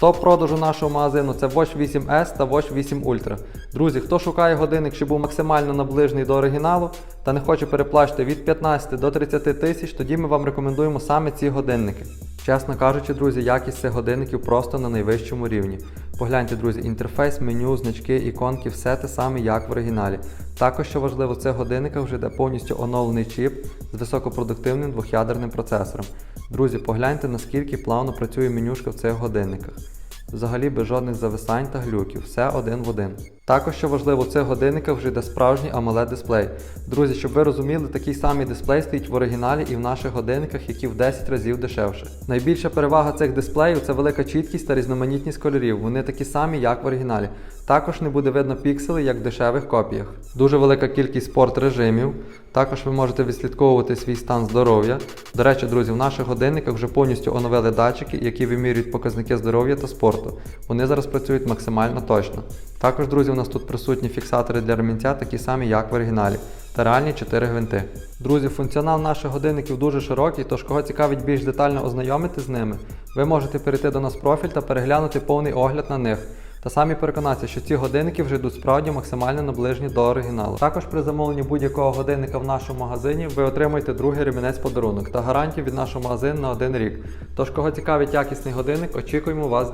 Топ продажу нашого магазину це Watch 8S та Watch 8 Ultra. Друзі, хто шукає годинник, що був максимально наближений до оригіналу та не хоче переплачити від 15 до 30 тисяч, тоді ми вам рекомендуємо саме ці годинники. Чесно кажучи, друзі, якість цих годинників просто на найвищому рівні. Погляньте, друзі, інтерфейс, меню, значки, іконки, все те саме, як в оригіналі. Також, що важливо, в цих годинниках вже йде повністю оновлений чіп з високопродуктивним двох'ядерним процесором. Друзі, погляньте, наскільки плавно працює менюшка в цих годинниках. Взагалі без жодних зависань та глюків, все один в один. Також, що важливо, в цих годинниках вже йде справжній AMOLED дисплей. Друзі, щоб ви розуміли, такий самий дисплей стоїть в оригіналі і в наших годинниках, які в 10 разів дешевше. Найбільша перевага цих дисплеїв це велика чіткість та різноманітність кольорів. Вони такі самі, як в оригіналі. Також не буде видно піксели, як в дешевих копіях. Дуже велика кількість спорт режимів. Також ви можете відслідковувати свій стан здоров'я. До речі, друзі, в наших годинниках вже повністю оновили датчики, які вимірюють показники здоров'я та спорту. Вони зараз працюють максимально точно. Також, друзі, у нас тут присутні фіксатори для ремінця, такі самі, як в оригіналі, та реальні 4 гвинти. Друзі, функціонал наших годинників дуже широкий, тож кого цікавить більш детально ознайомити з ними, ви можете перейти до нас в профіль та переглянути повний огляд на них. Та самі переконатися, що ці годинники вже йдуть справді максимально наближені до оригіналу. Також при замовленні будь-якого годинника в нашому магазині ви отримаєте другий ремінець подарунок та гарантію від нашого магазину на один рік. Тож, кого цікавить якісний годинник, очікуємо вас.